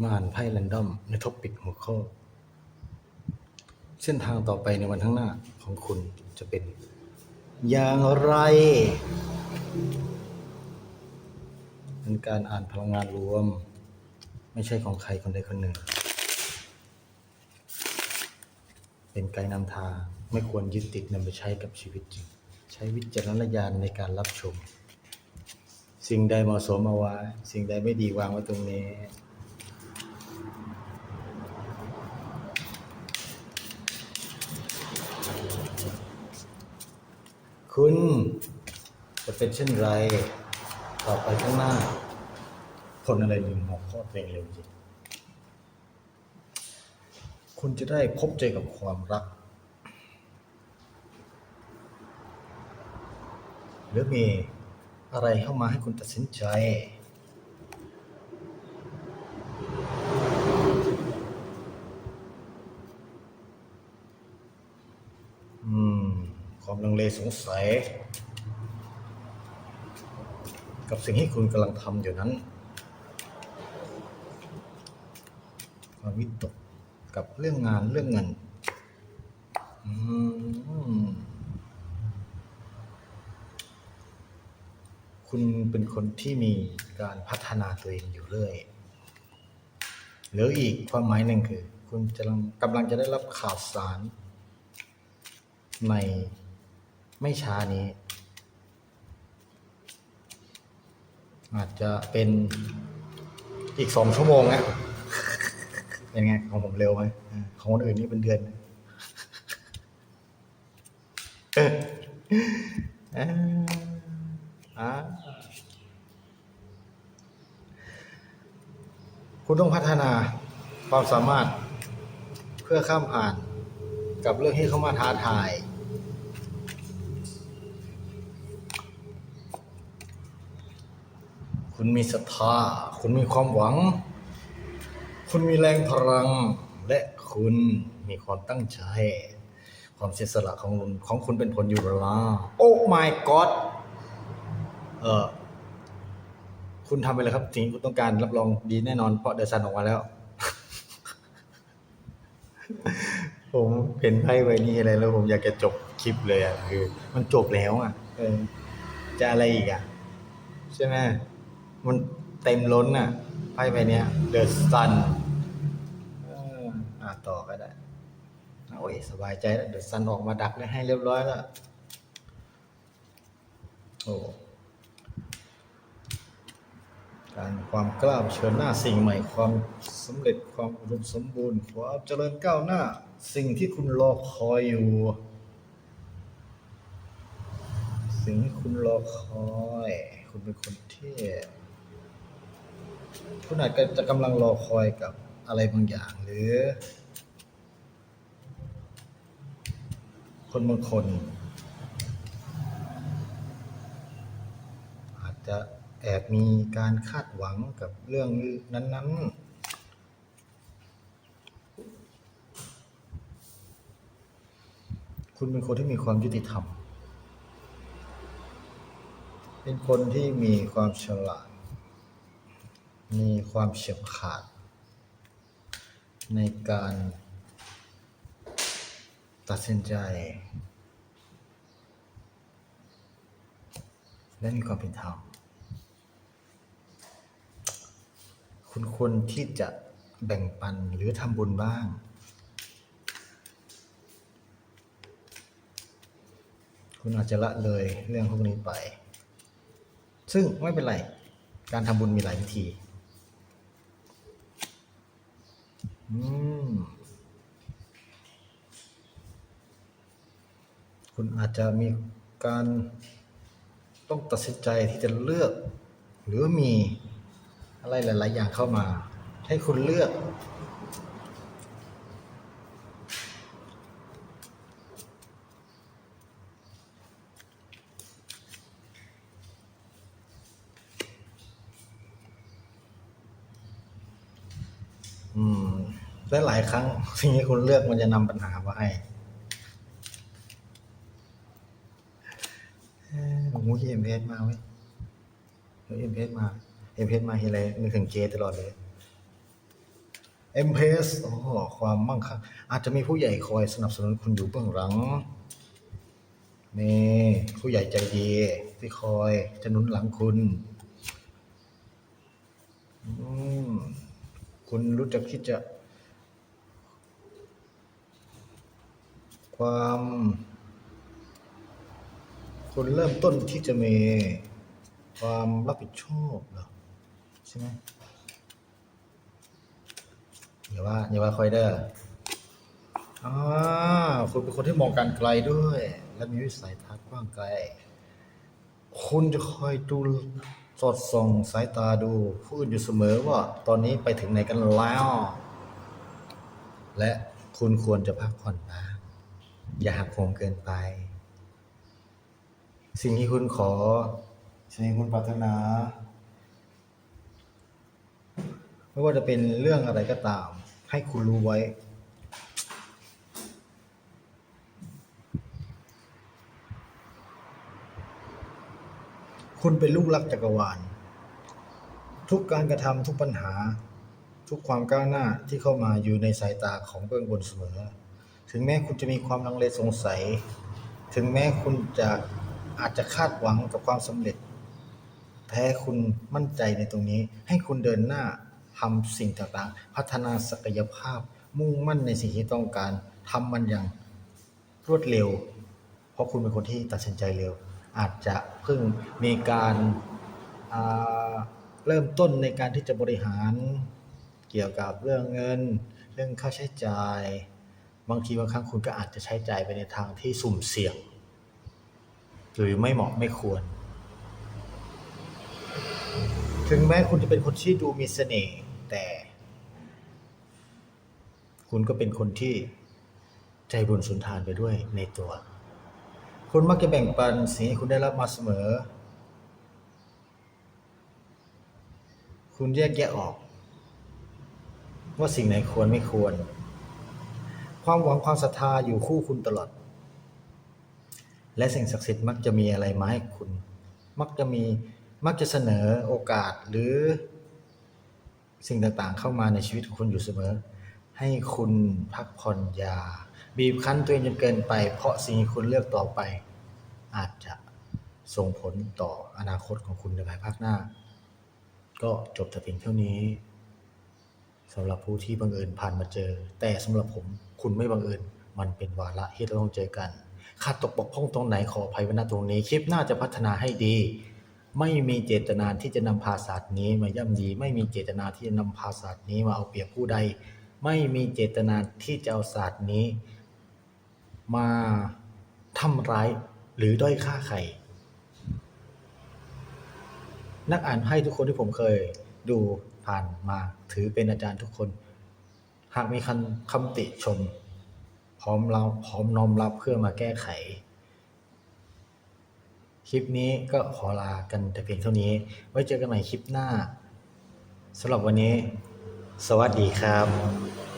มาอ่านไพ่แรนดอมในท็อปิกหัวข้อ เส้นทางต่อไปในวันข้างหน้าของคุณจะเป็น อย่างไร เป็นการอ่านพลังงานรวม ไม่ใช่ของใครคนใดคนหนึ่ง เป็นไกด์นำทางไม่ควรยึดติดนำไปใช้กับชีวิตจริง ใช้วิจารณญาณในการรับชม สิ่งใดเหมาะสมเอาไว้ สิ่งใดไม่ดีวางไว้ตรงนี้ คุณจะเป็นเช่นไร ต่อไปข้างหน้า คนอะไรลืมหัวข้อตัวเองเร็วจริงคุณจะได้พบเจอกับความรัก หรือมี อะไรเข้ามาให้คุณตัดสินใจ อืม ความลังเลสงสัย กับสิ่งที่คุณกำลังทำอยู่นั้น ความวิตกกับเรื่องงานเรื่องเงิน อืม คุณเป็นคนที่มีการพัฒนาตัวเองอยู่เรื่อย หรืออีกความหมายหนึ่งคือ คุณกำลังกำลังจะได้รับข่าวสาร ในไม่ช้านี้ อาจจะเป็นอีกสองชั่วโมงนะเป็นไง ของผมเร็วไหมของคนอื่นนี่เป็นเดือนเอออ่าอ่า คุณต้องพัฒนาความสามารถเพื่อข้ามผ่านกับเรื่องที่เข้ามาท้าทาย คุณมีศรัทธา คุณมีความหวัง คุณมีแรงพลัง และคุณมีความตั้งใจ ความเสียสละของคุณของคุณเป็นผลอยู่แล้วโอ้ my god เออคุณทำไปเลยครับสิ่งที่คุณต้องการรับรองดีแน่นอนเพราะเดอะซันออกมาแล้ว ผมเห็นไพ่ใบนี้อะไรแล้ว ผมอยากจะจบคลิปเลยอะคือ มันจบแล้ว อะ เออ จะอะไรอีกอะ ใช่ไหมมันเต็มล้นอะไพ่ใบนี้ย The Sun เอออ่าต่อก็ได้โอ้ยสบายใจแล้ว The Sun ออกมาดักได้ให้เรียบร้อยแล้วโอ้ การความกล้าเผชิญหน้าสิ่งใหม่ความสำเร็จความอุดมสมบูรณ์ความเจริญก้าวหน้า สิ่งที่คุณรอคอยอยู่ สิ่งที่คุณรอคอย คุณเป็นคนที่คุณอาจจะกำลังรอคอยกับอะไรบางอย่างหรือ คนบางคน อาจจะ แอบมีการคาดหวังกับเรื่องนั้น ๆคุณเป็นคนที่มีความยุติธรรม เป็นคนที่มีความฉลาด มีความเฉียบขาด ในการตัดสินใจ และมีความเป็นธรรม คุณควรที่จะแบ่งปันหรือทำบุญบ้าง คุณอาจจะละเลยเรื่องพวกนี้ไป ซึ่งไม่เป็นไร การทำบุญมีหลายวิธีอืมคุณอาจจะมีการต้องตัดสินใจที่จะเลือก หรือมี อะไรหลาย ๆ อย่างเข้ามา ให้คุณเลือก อืมและหลายครั้งสิ่งที่คุณเลือกมันจะนำปัญหามาให้ผมมุ้ยเอ็มเอสมาไว้ยเอ็มเพสมา เอ็มเพสมาเฮไรนึกถึงเจตลอดเลยเอ็มเพสโอ้โหความมั่งคั่งอาจจะมีผู้ใหญ่คอยสนับสนุนคุณอยู่เบื้องหลังนี่ผู้ใหญ่ใจดีที่คอยจะนุนหลังคุณคุณรู้จักที่จะ ความ คุณเริ่มต้นที่จะมีความรับผิดชอบเหรอ ช่ไหมอย่าว่าอย่าว่าคอยเด้ออ่าคุณเป็นคนที่มองการไกลด้วย และมีวิสัยทัศน์กว้างไกล คุณจะคอยดูสอดส่องสายตาดูผู้อื่นอยู่เสมอว่า ตอนนี้ไปถึงไหนกันแล้ว และคุณควรจะพักผ่อนบ้างอย่าหักโหมเกินไป สิ่งที่คุณขอสิ่งที่คุณปรารถนา ไม่ว่าจะเป็นเรื่องอะไรก็ตาม ให้คุณรู้ไว้ คุณเป็นลูกรักจักรวาล ทุกการกระทำทุกปัญหา ทุกความก้าวหน้าที่เข้ามาอยู่ในสายตาของเบื้องบนเสมอ ถึงแม้คุณจะมีความลังเลสงสัย ถึงแม้คุณจะอาจจะคาดหวังกับความสำเร็จแท้คุณมั่นใจในตรงนี้ให้คุณเดินหน้า ทำสิ่งต่างๆ พัฒนาศักยภาพ มุ่งมั่นในสิ่งที่ต้องการทำมันอย่างรวดเร็ว เพราะคุณเป็นคนที่ตัดสินใจเร็ว อาจจะเพิ่งมีการาเริ่มต้นในการที่จะบริหารเกี่ยวกับเรื่องเงิน เรื่องค่าใช้จ่าย บางทีบางครั้งคุณก็อาจจะใช้จ่ายไปในทางที่สุ่มเสี่ยง หรือไม่เหมาะไม่ควร ถึงแม้คุณจะเป็นคนที่ดูมีเสน่ห์ แต่ คุณก็เป็นคนที่ใจบุญสุนทานไปด้วยในตัว คุณมักจะแบ่งปันสิ่งที่คุณได้รับมาเสมอ คุณแยกแยะออก ว่าสิ่งไหนควรไม่ควร ความหวังความศรัทธาอยู่คู่คุณตลอด และสิ่งศักดิ์สิทธิ์มักจะมีอะไรมาให้คุณ มักจะมีมักจะเสนอโอกาสหรือ สิ่งต่างๆ เข้ามาในชีวิตของคุณอยู่เสมอ ให้คุณพักผ่อนยา บีบคั้นตัวเองจนเกินไป เพราะสิ่งที่คุณเลือกต่อไป อาจจะส่งผลต่ออนาคตของคุณในภายภาคหน้า ก็จบแต่เพียงเท่านี้สำหรับผู้ที่บังเอิญผ่านมาเจอ แต่สำหรับผมคุณไม่บังเอิญ มันเป็นวาระที่เราต้องเจอกันขาดตกบกพร่องตรงไหนขออภัยไว้ณตรงนี้ คลิปหน้าจะพัฒนาให้ดี ไม่มีเจตนาที่จะนำพาศาสตร์นี้มาย่ำยี ไม่มีเจตนาที่จะนำพาศาสตร์นี้มาเอาเปรียบผู้ใด ไม่มีเจตนาที่จะเอาศาสตร์นี้ มาทำร้ายหรือด้อยค่าใครนักอ่านไพ่ทุกคนที่ผมเคยดูผ่านมาถือเป็นอาจารย์ทุกคน หากมีคำคำติชม พร้อมเราพร้อมน้อมรับเพื่อมาแก้ไข คลิปนี้ก็ขอลากันแต่เพียงเท่านี้ ไว้เจอกันใหม่คลิปหน้าสำหรับวันนี้ สวัสดีครับ